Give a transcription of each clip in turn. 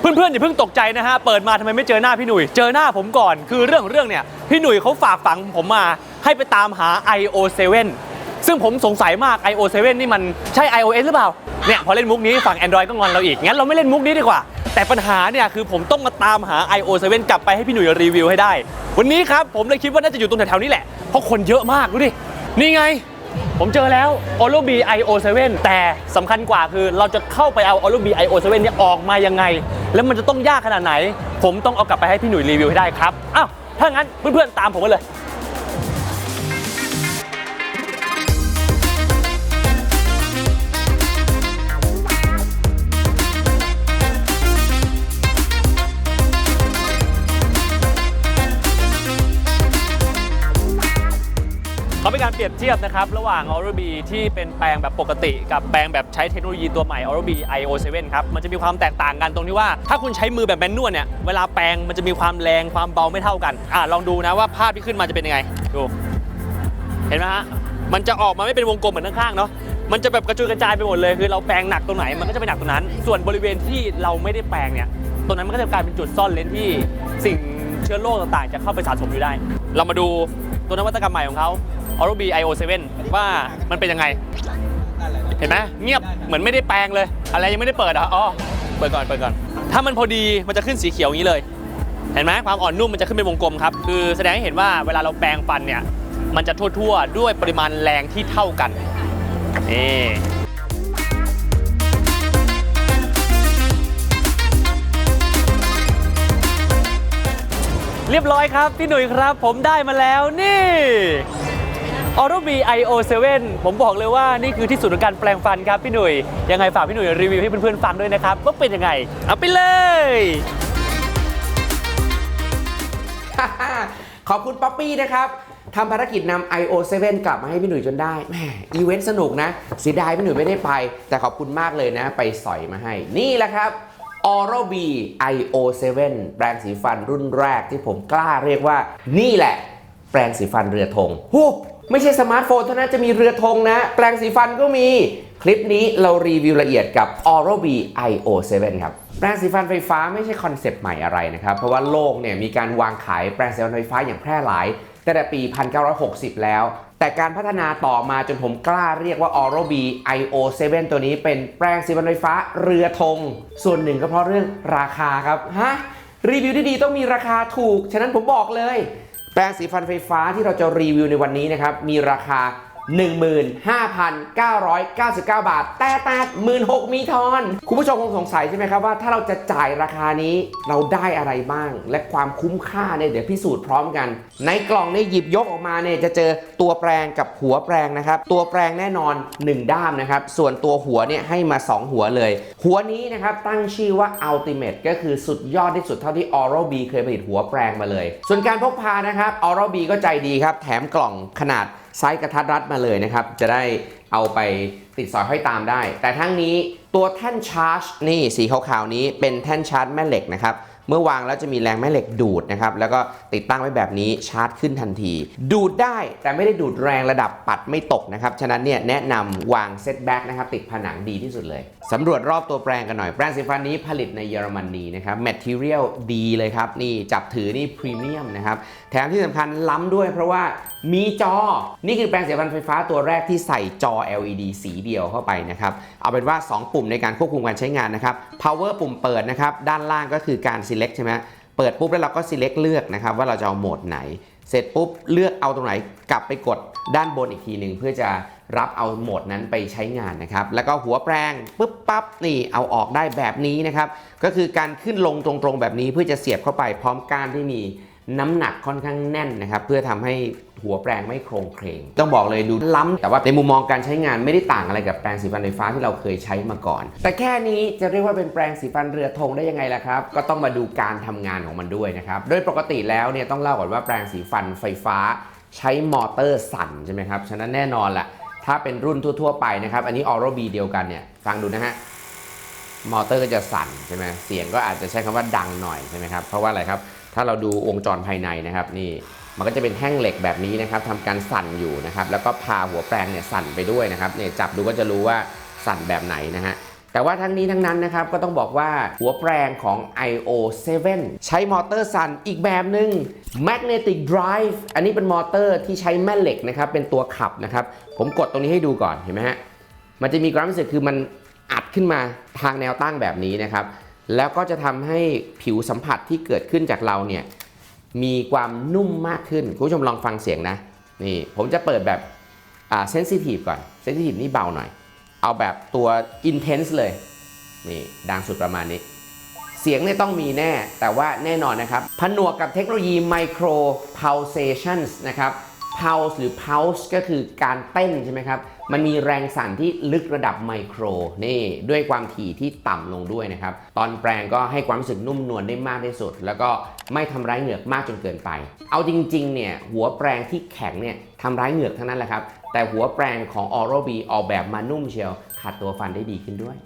เพื่อนๆอย่าเพิ่งตกใจนะฮะ เปิดมาทำไมไม่เจอหน้าพี่หนุ่ย เจอหน้าผมก่อน คือเรื่องของเรื่องเนี่ย พี่หนุ่ยเขาฝากฝังผมมาให้ไปตามหา IO7 ซึ่งผมสงสัยมาก IO7 นี่มันใช่ iOS หรือเปล่า เนี่ยพอเล่นมุกนี้ฝั่ง Android ก็งอนเราอีก งั้นเราไม่เล่นมุกนี้ดีกว่า แต่ปัญหาเนี่ยคือผมต้องมาตามหา IO7 กลับไปให้พี่หนุ่ยรีวิวให้ได้ วันนี้ครับผมเลยคิดว่าน่าจะอยู่ตรงแถวๆนี้แหละ เพราะคนเยอะมากดูดิ นี่ไง ผมเจอแล้ว o l o b IO7 แต่สำคัญกว่าคือเราจะเข้าไปเอา o l o b IO7 เนี่ยออกมายังไง แล้วมันจะต้องยากขนาดไหน ผมต้องเอากลับไปให้พี่หนุ่ยรีวิวให้ได้ครับ อ้าว ถ้างั้นเพื่อนๆตามผมมาเลย รเปรียบเทียบนะครับ ระหว่าง Oral-B ที่เป็นแปลงแบบปกติกับแปลงแบบใช้เทคโนโลยีตัวใหม่ Oral-B IO7 ครับ มันจะมีความแตกต่างกันตรงที่ว่า ถ้าคุณใช้มือแบบแมนนวลเนี่ย เวลาแปลงมันจะมีความแรงความเบาไม่เท่ากัน อะลองดูนะว่าภาพที่ขึ้นมาจะเป็นยังไง ดู เห็นไหมฮะ มันจะออกมาไม่เป็นวงกลมเหมือนข้างๆเนาะมันจะแบบกระจุยกระจายไปหมดเลยคือเราแปลงหนักตรงไหนมันก็จะไปหนักตรงนั้น ส่วนบริเวณที่เราไม่ได้แปลงเนี่ยตรงนั้นมันก็จะกลายเป็นจุดซ่อนเลนที่สิ่งเชื้อโรคต่างๆ จะเข้าไปสะสมอยู่ได้ เรามาดูตัวนวัตกรรมใหม่ของเขา Oral-B IO7 ว่ามันเป็นยังไง เห็นไหมเงียบเหมือนไม่ได้แปลงเลย อะไรยังไม่ได้เปิดอะอ๋อเปิดก่อนเปิดก่อน ถ้ามันพอดีมันจะขึ้นสีเขียวอย่างนี้เลย เห็นไหมความอ่อนนุ่มมันจะขึ้นเป็นวงกลมครับ คือแสดงให้เห็นว่าเวลาเราแปรงฟันเนี่ยมันจะทั่วๆ ด้วยปริมาณแรงที่เท่ากันนี่เรียบร้อยครับ พี่หนุ่ยครับ ผมได้มาแล้วนี่ Oral B IO7 ผมบอกเลยว่านี่คือที่สุดของการแปลงฟันครับพี่หนุ่ย ยังไงฝากพี่หนุ่ยรีวิวให้เพื่อนๆฟังด้วยนะครับ ว่าเป็นยังไง เอาไปเลย ขอบคุณป๊อปปี้นะครับทำภารกิจนำ IO7 กลับมาให้พี่หนุ่ยจนได้แหมอีเวนต์สนุกนะเสียดายพี่หนุ่ยไม่ได้ไป แต่ขอบคุณมากเลยนะ ไปสอยมาให้ นี่แหละครับ Oral B IO7 แปรงสีฟันรุ่นแรกที่ผมกล้าเรียกว่า นี่แหละ แปรงสีฟันเรือธงหู ไม่ใช่สมาร์ทโฟนเท่านั้นจะมีเรือธงนะ แปรงสีฟันก็มี คลิปนี้เรารีวิวละเอียดกับ Oral-B IO7 ครับ แปรงสีฟันไฟฟ้าไม่ใช่คอนเซปต์ใหม่อะไรนะครับ เพราะว่าโลกเนี่ยมีการวางขายแปรงสีฟันไฟฟ้าอย่างแพร่หลายตั้งแต่ปี 1960 แล้ว แต่การพัฒนาต่อมาจนผมกล้าเรียกว่า Oral-B IO7 ตัวนี้เป็นแปรงสีฟันไฟฟ้าเรือธง ส่วนหนึ่งก็เพราะเรื่องราคาครับ ฮะ รีวิวที่ดีต้องมีราคาถูก ฉะนั้นผมบอกเลย แปรงสีฟันไฟฟ้าที่เราจะรีวิวในวันนี้นะครับมีราคา 15,999 บาท แต่แต่16,000มีทอน คุณผู้ชมคงสงสัยใช่ไหมครับว่าถ้าเราจะจ่ายราคานี้เราได้อะไรบ้าง และความคุ้มค่าเนี่ยเดี๋ยวพิสูจน์พร้อมกัน ในกล่องเนี่ยหยิบยกออกมาเนี่ยจะเจอตัวแปรงกับหัวแปรงนะครับ ตัวแปรงแน่นอน 1 ด้ามนะครับ ส่วนตัวหัวเนี่ยให้มา 2 หัวเลย หัวนี้นะครับตั้งชื่อว่า Ultimate ก็คือสุดยอดที่สุดเท่าที่ Oral-B เคยผลิตหัวแปรงมาเลย ส่วนการพกพานะครับ Oral-B ก็ใจดีครับ แถมกล่องขนาด ไซส์กระทัดรัดมาเลยนะครับ จะได้เอาไปติดสอยห้อยตามได้ แต่ทั้งนี้ตัวแท่นชาร์จนี่สีขาวๆนี้เป็นแท่นชาร์จแม่เหล็กนะครับ เมื่อวางแล้วจะมีแรงแม่เหล็กดูดนะครับแล้วก็ติดตั้งไว้แบบนี้ชาร์จขึ้นทันที ดูดได้แต่ไม่ได้ดูดแรงระดับปัดไม่ตกนะครับฉะนั้นเนี่ยแนะนำวางเซตแบ็กนะครับติดผนังดีที่สุดเลยสำรวจรอบตัวแปรงกันหน่อยแปรงสีฟันนี้ผลิตในเยอรมนีนะครับแมทเทียลดีเลยครับนี่จับถือนี่พรีเมียมนะครับแถมที่สำคัญล้ำด้วยเพราะว่ามีจอ นี่คือแปรงสีฟันไฟฟ้าตัวแรกที่ใส่จอ LED สีเดียวเข้าไปนะครับเอาเป็นว่า 2 ปุ่มในการควบคุมการใช้งานนะครับ power ปุ่มเปิดนะครับด้านล่างก็คือการ select ใช่ไหมเปิดปุ๊บแล้วเราก็ select เลือกนะครับว่าเราจะเอาโหมดไหน เสร็จปุ๊บเลือกเอาตรงไหนกลับไปกดด้านบนอีกทีหนึ่งเพื่อจะรับเอาโหมดนั้นไปใช้งานนะครับ แล้วก็หัวแปรงปุ๊บปั๊บนี่เอาออกได้แบบนี้นะครับ ก็คือการขึ้นลงตรงๆแบบนี้เพื่อจะเสียบเข้าไปพร้อมก้านที่มีน้ำหนักค่อนข้างแน่นนะครับ เพื่อทำให้ หัวแปรงไม่โครงเครง ต้องบอกเลยดูล้ำแต่ว่าในมุมมองการใช้งานไม่ได้ต่างอะไรกับแปรงสีฟันไฟฟ้าที่เราเคยใช้มาก่อน แต่แค่นี้จะเรียกว่าเป็นแปรงสีฟันเรือธงได้ยังไงล่ะครับ ก็ต้องมาดูการทำงานของมันด้วยนะครับ โดยปกติแล้วเนี่ยต้องเล่าก่อนว่าแปรงสีฟันไฟฟ้า ใช้มอเตอร์สั่นใช่ไหมครับ ฉะนั้นแน่นอนแหละถ้าเป็นรุ่นทั่ว ๆ ไปนะครับ อันนี้ Oral-B เดียวกันเนี่ย ฟังดูนะฮะ มอเตอร์ก็จะสั่นใช่ไหมเสียงก็อาจจะใช้คำว่าดังหน่อยใช่ไหมครับ เพราะว่าอะไรครับ ถ้าเราดูวงจรภายในนะครับนี่ มันก็จะเป็นแท่งเหล็กแบบนี้นะครับทำการสั่นอยู่นะครับ แล้วก็พาหัวแปรงเนี่ยสั่นไปด้วยนะครับเนี่ยจับดูก็จะรู้ว่าสั่นแบบไหนนะฮะแต่ว่าทั้งนี้ทั้งนั้นนะครับก็ต้องบอกว่าหัวแปรงของ IO7 ใช้มอเตอร์สั่นอีกแบบหนึ่ง Magnetic Drive อันนี้เป็นมอเตอร์ที่ใช้แม่เหล็กนะครับเป็นตัวขับนะครับ ผมกดตรงนี้ให้ดูก่อนเห็นไหมฮะมันจะมีความรู้สึกคือมันอัดขึ้นมาทางแนวตั้งแบบนี้นะครับ แล้วก็จะทำให้ผิวสัมผัสที่เกิดขึ้นจากเราเนี่ย มีความนุ่มมากขึ้น คุณผู้ชมลองฟังเสียงนะ นี่ผมจะเปิดแบบอ่าเซนซิทีฟก่อนเซนซิทีฟนี่เบาหน่อย เอาแบบตัวอินเทนส์เลย นี่ดังสุดประมาณนี้ เสียงเนี่ยต้องมีแน่ แต่ว่าแน่นอนนะครับ ผนวกกับเทคโนโลยีไมโครพาวเซชันส์นะครับ pulse หรือ pulse ก็คือการเต้นใช่ไหมครับ มันมีแรงสั่นที่ลึกระดับไมโครนี่ด้วยความถี่ที่ต่ำลงด้วยนะครับ ตอนแปลงก็ให้ความรู้สึกนุ่มนวลได้มากที่สุด แล้วก็ไม่ทำร้ายเหงือกมากจนเกินไป เอาจริงๆเนี่ยหัวแปรงที่แข็งเนี่ยทำร้ายเหงือกทั้งนั้นแหละครับ แต่หัวแปรงของ Oral-B ออกแบบมานุ่มเชียวขัดตัวฟันได้ดีขึ้นด้วย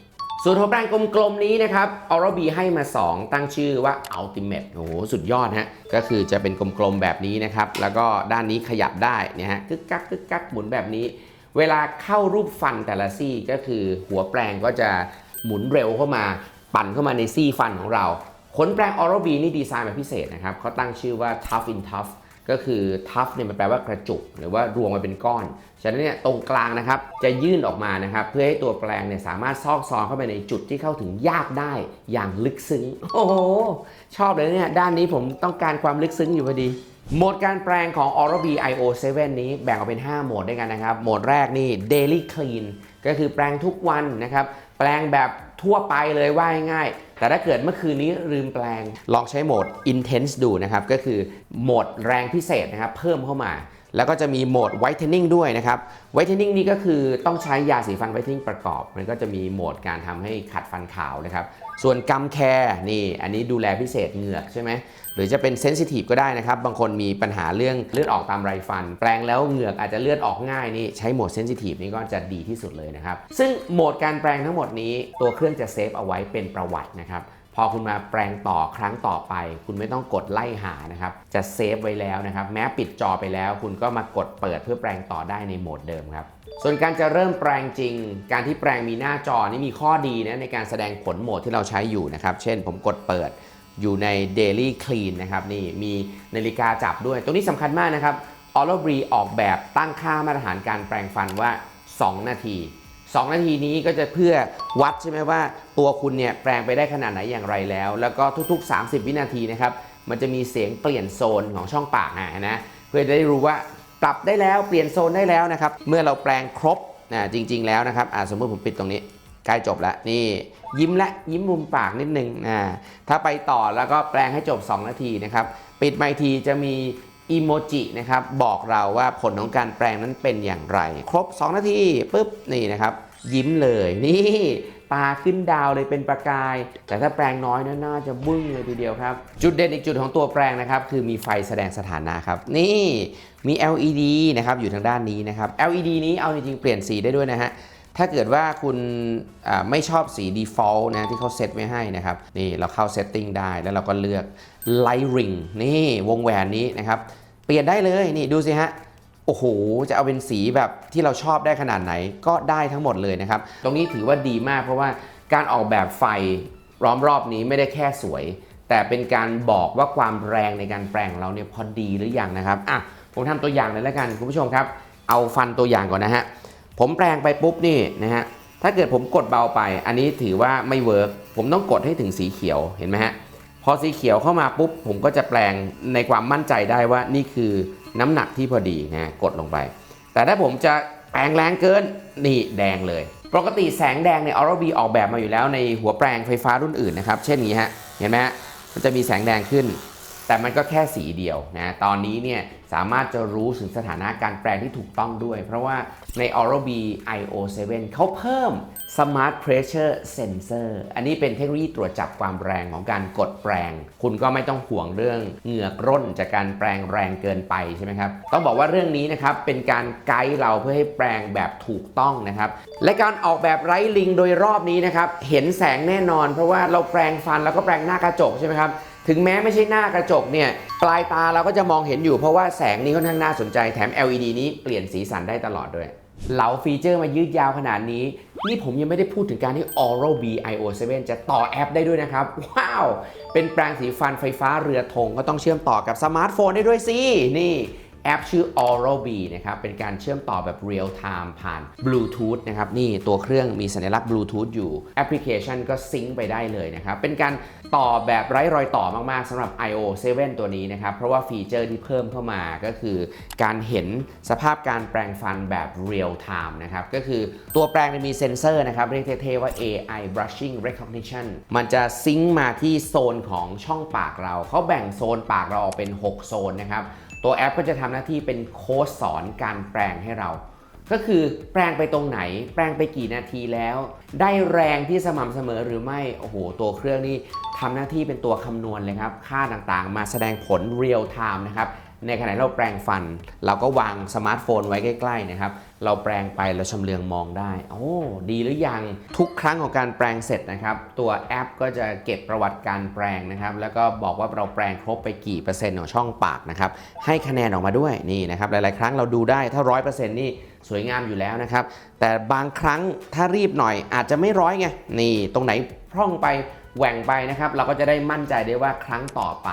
ส่วนหัวแปรงกลมๆนี้นะครับ Oral-B ให้มา 2 ตั้งชื่อว่า Ultimate โอ้โหสุดยอดฮะก็คือจะเป็นกลมๆแบบนี้นะครับ แล้วก็ด้านนี้ขยับได้นี่ฮะกึกกักกึกกักหมุนแบบนี้ เวลาเข้ารูปฟันแต่ละซี่ก็คือหัวแปรงก็จะหมุนเร็วเข้ามาปั่นเข้ามาในซี่ฟันของเราขนแปรง Oral-B นี่ดีไซน์มาพิเศษนะครับเขาตั้งชื่อว่า Tough in Tough ก็คือ tough เนี่ยมันแปลว่ากระจุกหรือว่ารวมมาเป็นก้อน ฉะนั้นเนี่ยตรงกลางนะครับจะยื่นออกมานะครับเพื่อให้ตัวแปรงเนี่ยสามารถซอกซอนเข้าไปในจุดที่เข้าถึงยากได้อย่างลึกซึ้ง โอ้โห ชอบเลยเนี่ยด้านนี้ผมต้องการความลึกซึ้งอยู่พอดีโหมดการแปลงของ Oral-B IO7 นี้แบ่งออกเป็น 5 โหมดด้วยกันนะครับ โหมดแรกนี่ Daily Clean ก็คือแปลงทุกวันนะครับ แปลงแบบ ทั่วไปเลยว่าง่ายๆแต่ถ้าเกิดเมื่อคืนนี้ลืมแปลง ลองใช้โหมด Intense ดูนะครับ ก็คือโหมดแรงพิเศษนะครับ เพิ่มเข้ามา แล้วก็จะมีโหมด Whitening ด้วยนะครับ Whitening นี่ก็คือต้องใช้ยาสีฟัน Whitening ประกอบ มันก็จะมีโหมดการทำให้ขัดฟันขาวนะครับ ส่วนกัมแคร์นี่อันนี้ดูแลพิเศษเหงือกใช่ไหมหรือจะเป็นเซนซิทีฟก็ได้นะครับ บางคนมีปัญหาเรื่องเลือดออกตามไรฟัน แปลงแล้วเหงือกอาจจะเลือดออกง่ายนี่ใช้โหมดเซนซิทีฟนี่ก็จะดีที่สุดเลยนะครับ ซึ่งโหมดการแปลงทั้งหมดนี้ตัวเครื่องจะเซฟเอาไว้เป็นประวัตินะครับ พอคุณมาแปลงต่อครั้งต่อไป คุณไม่ต้องกดไล่หานะครับ จะเซฟไว้แล้วนะครับ แม้ปิดจอไปแล้ว คุณก็มากดเปิดเพื่อแปลงต่อได้ในโหมดเดิมครับ ส่วนการจะเริ่มแปลงจริง การที่แปลงมีหน้าจอนี่มีข้อดีนะในการแสดงผลโหมดที่เราใช้อยู่นะครับ เช่น ผมกดเปิดอยู่ใน Daily Clean นะครับนี่มีนาฬิกาจับด้วย ตรงนี้สำคัญมากนะครับ o r a b r e ออกแบบตั้งค่ามาตรฐานการแปลงฟันว่า 2 นาที 2 นาทีนี้ก็จะเพื่อวัดใช่ไหมว่า ตัวคุณเนี่ยแปลงไปได้ขนาดไหนอย่างไรแล้ว แล้วก็ทุกๆ 30 วินาทีนะครับมันจะมีเสียงเปลี่ยนโซนของช่องปากะนะเพื่อจะได้รู้ว่าปรับได้แล้วเปลี่ยนโซนได้แล้วนะครับเมื่อเราแปลงครบนะจริง ๆ แล้วนะครับสมมติผมปิดตรงนี้ใกล้จบแล้วนี่ยิ้มและยิ้มมุมปากนิดนึงนะถ้าไปต่อแล้วก็แปลงให้จบ 2 นาทีนะครับ ปิดไมทีจะมี อีโมจินะครับบอกเราว่าผลของการแปลงนั้นเป็นอย่างไร ครบ 2 นาทีปุ๊บนี่นะครับ ยิ้มเลยนี่ตาขึ้นดาวเลยเป็นประกาย แต่ถ้าแปลงน้อยนะน่าจะบึ้งเลยทีเดียวครับ จุดเด่นอีกจุดของตัวแปลงนะครับ คือมีไฟแสดงสถานะครับ นี่มี LED นะครับอยู่ทางด้านนี้นะครับ LED นี้เอาจริงๆเปลี่ยนสีได้ด้วยนะฮะ ถ้าเกิดว่าคุณไม่ชอบสี default นะที่เขาเซตไว้ให้นะครับ นี่เราเข้า setting ได้แล้วเราก็เลือก light ring นี่วงแหวนนี้นะครับ เปลี่ยนได้เลยนี่ดูสิฮะโอ้โห จะเอาเป็นสีแบบที่เราชอบได้ขนาดไหนก็ได้ทั้งหมดเลยนะครับ ตรงนี้ถือว่าดีมากเพราะว่าการออกแบบไฟล้อมรอบนี้ไม่ได้แค่สวย แต่เป็นการบอกว่าความแรงในการแปลงของเราเนี่ยพอดีหรือยังนะครับอะผมทำตัวอย่างเลยแล้วกันคุณผู้ชมครับ เอาฟันตัวอย่างก่อนนะฮะ ผมแปลงไปปุ๊บนี่นะฮะถ้าเกิดผมกดเบาไป อันนี้ถือว่าไม่เวิร์กผมต้องกดให้ถึงสีเขียวเห็นไหมฮะพอสีเขียวเข้ามาปุ๊บ ผมก็จะแปลงในความมั่นใจได้ว่านี่คือน้ำหนักที่พอดีนะกดลงไป แต่ถ้าผมจะแปลงแรงเกินนี่แดงเลย ปกติแสงแดงใน Oral-B ออกแบบมาอยู่แล้วในหัวแปลงไฟฟ้ารุ่นอื่นนะครับ เช่นนี้ฮะเห็นไหมฮะมันจะมีแสงแดงขึ้น แต่มันก็แค่สีเดียวนะตอนนี้เนี่ยสามารถจะรู้ถึงสถานะการแปลงที่ถูกต้องด้วย เพราะว่าใน Oral-B IO7 เขาเพิ่ม Smart Pressure Sensor อันนี้เป็นเทคโนโลยีตรวจจับความแรงของการกดแปลง คุณก็ไม่ต้องห่วงเรื่องเหงือกร่นจากการแปลงแรงเกินไปใช่ไหมครับ ต้องบอกว่าเรื่องนี้นะครับเป็นการไกด์เราเพื่อให้แปลงแบบถูกต้องนะครับ และการออกแบบไร้ลิงโดยรอบนี้นะครับเห็นแสงแน่นอน เพราะว่าเราแปลงฟันแล้วก็แปลงหน้ากระจกใช่ไหมครับ ถึงแม้ไม่ใช่หน้ากระจกเนี่ยปลายตาเราก็จะมองเห็นอยู่เพราะว่าแสงนี้ค่อนข้างน่าสนใจแถม LED นี้เปลี่ยนสีสันได้ตลอดด้วยเหลาฟีเจอร์มายืดยาวขนาดนี้ นี่ผมยังไม่ได้พูดถึงการที่ Oral B IO7 จะต่อแอปได้ด้วยนะครับ ว้าว เป็นแปรงสีฟันไฟฟ้าเรือธงก็ต้องเชื่อมต่อกับสมาร์ทโฟนได้ด้วยสิ นี่ แอปชื่อ Oral B นะครับ เป็นการเชื่อมต่อแบบ real time ผ่าน Bluetooth นะครับ นี่ตัวเครื่องมีสัญลักษณ์ Bluetooth อยู่ แอปพลิเคชันก็ซิงค์ไปได้เลยนะครับ เป็นการต่อแบบไร้รอยต่อมาก ๆสำหรับ IO7 ตัวนี้นะครับ เพราะว่าฟีเจอร์ที่เพิ่มเข้ามาก็คือการเห็นสภาพการแปรงฟันแบบ real time นะครับ ก็คือตัวแปรงมีเซ็นเซอร์นะครับ เรียกเท่ๆว่า AI brushing recognition มันจะซิงค์มาที่โซนของช่องปากเรา เขาแบ่งโซนปากเราออกเป็น 6 โซนนะครับ ตัวแอปก็จะทำหน้าที่เป็นโค้ดสอนการแปลงให้เรา ก็คือแปลงไปตรงไหน แปลงไปกี่นาทีแล้ว ได้แรงที่สม่ำเสมอหรือไม่ โอ้โห ตัวเครื่องนี่ทำหน้าที่เป็นตัวคำนวณเลยครับ ค่าต่างๆ มาแสดงผลเรียลไทม์นะครับ ในขณะเราแปลงฟัน เราก็วางสมาร์ทโฟนไว้ใกล้ๆนะครับ เราแปลงไปเราชำเลืองมองได้ โอ้ดีหรือยังทุกครั้งของการแปลงเสร็จนะครับ ตัวแอปก็จะเก็บประวัติการแปลงนะครับ แล้วก็บอกว่าเราแปลงครบไปกี่เปอร์เซ็นต์ของช่องปากนะครับ ให้คะแนนออกมาด้วยนี่นะครับ หลายๆ ครั้งเราดูได้ถ้าร้อยเปอร์เซ็นต์นี่สวยงามอยู่แล้วนะครับ แต่บางครั้งถ้ารีบหน่อยอาจจะไม่ร้อยไงนี่ตรงไหนพร่องไปแหว่งไปนะครับ เราก็จะได้มั่นใจได้ว่าครั้งต่อไป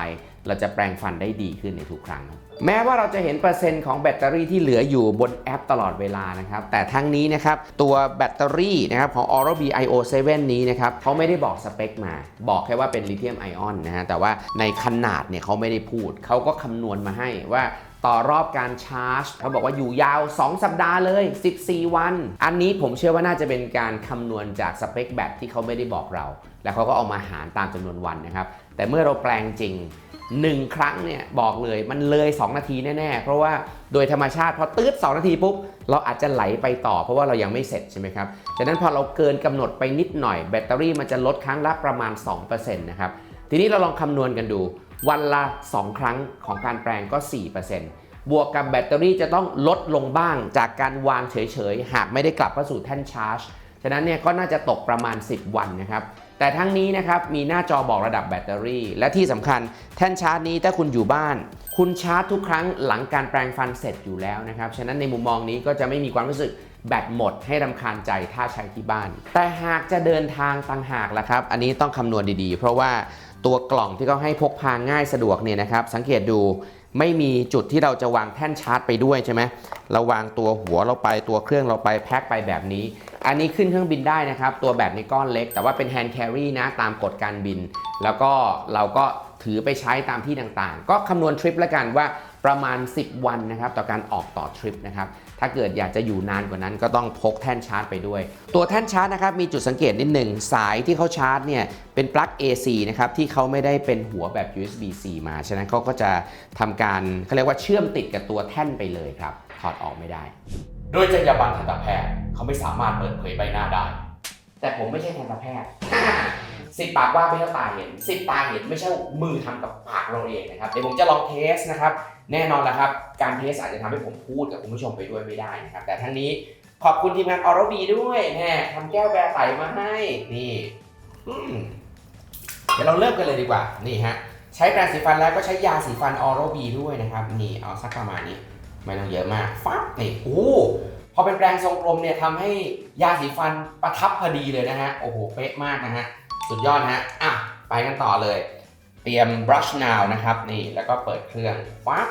เราจะแปลงฟันได้ดีขึ้นในทุกครั้ง แม้ว่าเราจะเห็นเปอร์เซ็นต์ของแบตเตอรี่ที่เหลืออยู่บนแอปตลอดเวลานะครับ แต่ทั้งนี้นะครับ ตัวแบตเตอรี่นะครับของ Oral B IO7 นี้นะครับเขาไม่ได้บอกสเปคมา บอกแค่ว่าเป็นลิเธียมไอออนนะฮะแต่ว่าในขนาดเนี่ยเขาไม่ได้พูด เขาก็คำนวณมาให้ว่าต่อรอบการชาร์จเขาบอกว่าอยู่ยาว 2 สัปดาห์เลย 14 วัน อันนี้ผมเชื่อว่าน่าจะเป็นการคำนวณจากสเปคแบตที่เขาไม่ได้บอกเรา แล้วเขาก็เอามาหารตามจำนวนวันนะครับ แต่เมื่อเราแปลงจริงหนึ่งครั้งเนี่ยบอกเลยมันเลย 2 นาทีแน่ ๆ เพราะว่าโดยธรรมชาติพอตืด2 นาทีปุ๊บ เราอาจจะไหลไปต่อ เพราะว่าเรายังไม่เสร็จใช่ไหมครับฉะนั้นพอเราเกินกำหนดไปนิดหน่อยแบตเตอรี่มันจะลดครั้งละประมาณ2%นะครับทีนี้เราลองคำนวณกันดู วันละ 2 ครั้งของการแปลงก็ 4%บวกกับแบตเตอรี่จะต้องลดลงบ้างจากการวางเฉยๆ หากไม่ได้กลับเข้าสู่แท่นชาร์จ ฉะนั้นเนี่ยก็น่าจะตกประมาณ 10 วันนะครับแต่ทั้งนี้นะครับมีหน้าจอบอกระดับแบตเตอรี่ และที่สำคัญแท่นชาร์จนี้ถ้าคุณอยู่บ้าน คุณชาร์จทุกครั้งหลังการแปลงฟันเสร็จอยู่แล้วนะครับฉะนั้นในมุมมองนี้ก็จะไม่มีความรู้สึกแบตหมดให้รำคาญใจถ้าใช้ที่บ้าน แต่หากจะเดินทางต่างหากล่ะครับ อันนี้ต้องคำนวณดีๆ เพราะว่าตัวกล่องที่เขาให้พกพาง่ายสะดวกเนี่ยนะครับสังเกตดู ไม่มีจุดที่เราจะวางแท่นชาร์จไปด้วยใช่ไหมเราวางตัวหัวเราไปตัวเครื่องเราไปแพ็คไปแบบนี้ อันนี้ขึ้นเครื่องบินได้นะครับ ตัวแบบนี้ก้อนเล็ก แต่ว่าเป็นแฮนด์แครี่นะตามกฎการบิน แล้วก็เราก็ถือไปใช้ตามที่ต่างๆ ก็คำนวณทริปแล้วกันว่า ประมาณ 10 วันนะครับต่อการออกต่อทริปนะครับถ้าเกิดอยากจะอยู่นานกว่านั้นก็ต้องพกแท่นชาร์จไปด้วย ตัวแท่นชาร์จนะครับมีจุดสังเกตนิดหนึ่งสายที่เขาชาร์จเนี่ยเป็นปลั๊ก AC นะครับที่เขาไม่ได้เป็นหัวแบบ USB-C มาฉะนั้นเขาก็จะทำการเขาเรียกว่าเชื่อมติดกับตัวแท่นไปเลยครับถอดออกไม่ได้ โดยจรรยาบรรณทันตแพทย์เขาไม่สามารถเปิดเผยใบหน้าได้ แต่ผมไม่ใช่ทันตแพทย์ สิบปากว่าไม่ใช่ตาเห็นสิบตาเห็นไม่ใช่มือทำกับปากเราเองนะครับเดี๋ยวผมจะลองเทสนะครับแน่นอนแล้วครับการเทสอาจจะทำให้ผมพูดกับคุณผู้ชมไปด้วยไม่ได้นะครับแต่ทั้งนี้ขอบคุณทีมงานออร์บีด้วยแน่ทำแก้วแบร์ไตมาให้นี่เดี๋ยวเราเริ่มกันเลยดีกว่านี่ฮะใช้แปรงสีฟันแล้วก็ใช้ยาสีฟันออร์บีด้วยนะครับนี่เอาสักประมาณนี้ไม่ต้องเยอะมากฟับนี่โอ้พอเป็นแปรงทรงกลมเนี่ยทำให้ยาสีฟันประทับพอดีเลยนะฮะโอ้โหเป๊ะมากนะฮะ สุดยอดฮะอะไปกันต่อเลย เตรียม brush now นะครับ นี่แล้วก็เปิดเครื่องฟับ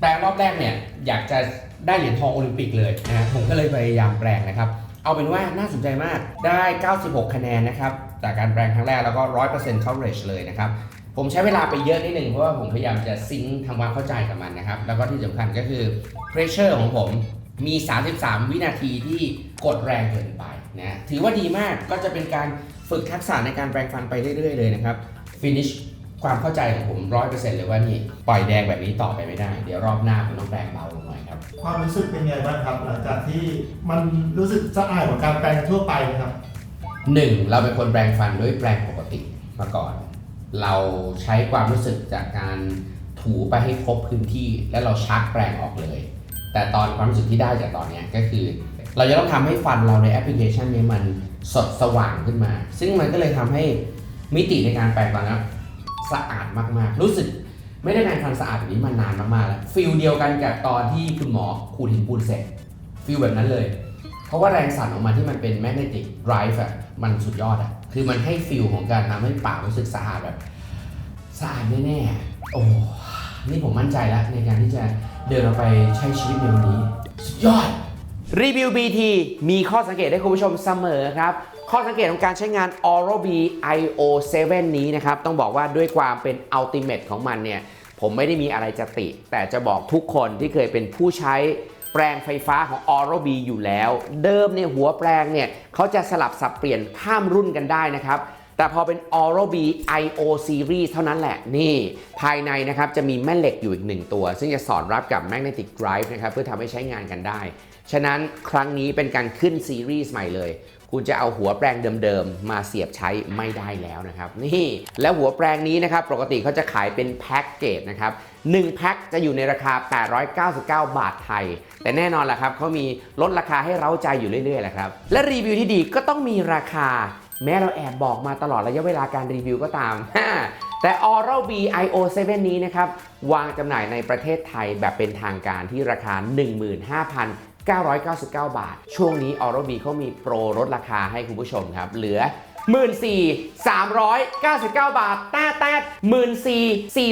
แปลงรอบแรกเนี่ย อยากจะได้เหรียญทองโอลิมปิกเลยนะฮะผมก็เลยพยายามแปลงนะครับ เอาเป็นว่าน่าสนใจมากได้ 96 คะแนนนะครับ จากการแปลงครั้งแรกแล้วก็ 100% coverage เลยนะครับ ผมใช้เวลาไปเยอะนิดนึง เพราะว่าผมพยายามจะซิงทำความเข้าใจกับมันนะครับ แล้วก็ที่สำคัญก็คือ pressure ของผมมี 33 วินาทีที่กดแรงเกินไปนะถือว่าดีมากก็จะเป็นการฝึกทักษะในการแปรงฟันไปเรื่อยๆเลยนะครับ finish ความเข้าใจของผม 100%เลยว่านี่ ปล่อยแดงแบบนี้ต่อไปไม่ได้ เดี๋ยวรอบหน้าผมต้องแปรงเบาลง ครับ ความรู้สึกเป็นไงบ้างครับ หลังจากที่มันรู้สึกสะอาดกว่าการแปลงทั่วไปไหมครับหนึ่งเราเป็นคนแปรงฟันด้วยแปรงปกติมาก่อน เราใช้ความรู้สึกจากการถูไปให้ครบพื้นที่ แล้วเราชักแปรงออกเลย แต่ตอนความรู้สึกที่ได้จากตอนเนี้ยก็คือ เราจะต้องทำให้ฟันเราในแอปพลิเคชันนี้มันสดสว่างขึ้นมา ซึ่งมันก็เลยทำให้มิติในการแปรงฟันนะสะอาดมากๆ รู้สึก ไม่ได้แปรงฟันสะอาดแบบนี้มานานมากๆแล้วฟิลเดียวกันกับตอนที่คุณหมอขูดหินปูนเสร็จฟิลแบบนั้นเลย เพราะว่าแรงสั่นออกมาที่มันเป็นแมกเนติกไดรฟ์อะมันสุดยอดอะคือมันให้ฟิลของการทำให้ปากรู้สึกสะอาดแบบสะอาดแน่ๆโอ้นี่ผมมั่นใจแล้วในการที่จะเดินออกไปใช้ชีวิตในวันนี้ สุดยอดรีวิว BT มีข้อสังเกตให้คุณผู้ชมเสมอครับ ข้อสังเกตของการใช้งาน Oral-B IO7 นี้นะครับ ต้องบอกว่าด้วยความเป็น Ultimate ของมันเนี่ย ผมไม่ได้มีอะไรจะติ แต่จะบอกทุกคนที่เคยเป็นผู้ใช้แปรงไฟฟ้าของ Oral-B อยู่แล้ว เดิมเนี่ยหัวแปรงเนี่ยเขาจะสลับสับเปลี่ยนข้ามรุ่นกันได้นะครับ แต่พอเป็น Oral-B IO Series เท่านั้นแหละ นี่ ภายในนะครับจะมีแม่เหล็กอยู่อีกหนึ่งตัว ซึ่งจะสอดรับกับ Magnetic Drive นะครับเพื่อทำให้ใช้งานกันได้ ฉะนั้นครั้งนี้เป็นการขึ้นซีรีส์ใหม่เลย คุณจะเอาหัวแปรงเดิมๆ มาเสียบใช้ไม่ได้แล้วนะครับนี่แล้วหัวแปรงนี้นะครับปกติเขาจะขายเป็นแพ็กเกจนะครับ1แพ็คจะอยู่ในราคา 899 บาทไทย แต่แน่นอนแหละครับเขามีลดราคาให้เราใจอยู่เรื่อยๆแหละครับและรีวิวที่ดีก็ต้องมีราคา แม้เราแอบบอกมาตลอดระยะเวลาการรีวิวก็ตามแต่ Oral-B IO7 นี้นะครับ วางจำหน่ายในประเทศไทยแบบเป็นทางการที่ราคา 999 บาท ช่วงนี้ Oral-B เขามีโปรลดราคาให้คุณผู้ชมครับ เหลือ 14,399 บาท แต้แต้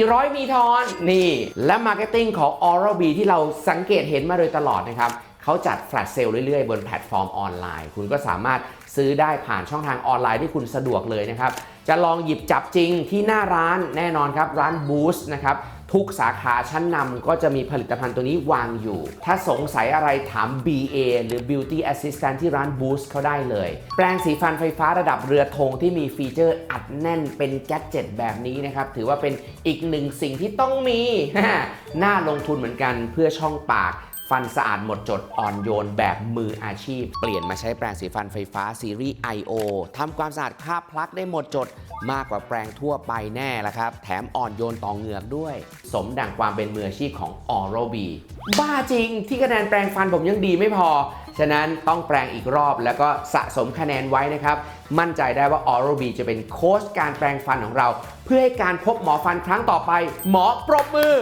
14,400 มีทอน นี่ และมาร์เก็ตติ้งของ Oral-B ที่เราสังเกตเห็นมาโดยตลอดนะครับเขาจัดแฟลชเซลเรื่อยๆ บนแพลตฟอร์มออนไลน์ คุณก็สามารถซื้อได้ผ่านช่องทางออนไลน์ที่คุณสะดวกเลยนะครับ จะลองหยิบจับจริงที่หน้าร้านแน่นอนครับ ร้าน Boost นะครับ ทุกสาขาชั้นนำก็จะมีผลิตภัณฑ์ตัวนี้วางอยู่ ถ้าสงสัยอะไรถาม BA หรือ Beauty Assistant ที่ร้าน Boost เขาได้เลย แปรงสีฟันไฟฟ้าระดับเรือธงที่มีฟีเจอร์อัดแน่นเป็นแกดเจ็ตแบบนี้นะครับ ถือว่าเป็นอีกหนึ่งสิ่งที่ต้องมี น่าลงทุนเหมือนกันเพื่อช่องปาก ฟันสะอาดหมดจดอ่อนโยนแบบมืออาชีพ เปลี่ยนมาใช้แปรงสีฟันไฟฟ้าซีรีส์ IO ทำความสะอาดคราบพลักได้หมดจด มากกว่าแปรงทั่วไปแน่ละครับ แถมอ่อนโยนต่อเหงือกด้วย สมดังความเป็นมืออาชีพของ Oral-B บ้าจริงที่คะแนนแปรงฟันผมยังดีไม่พอ ฉะนั้นต้องแปรงอีกรอบแล้วก็สะสมคะแนนไว้นะครับ มั่นใจได้ว่า Oral-B จะเป็นโค้ชการแปรงฟันของเรา เพื่อให้การพบหมอฟันครั้งต่อไป หมอปรบมือ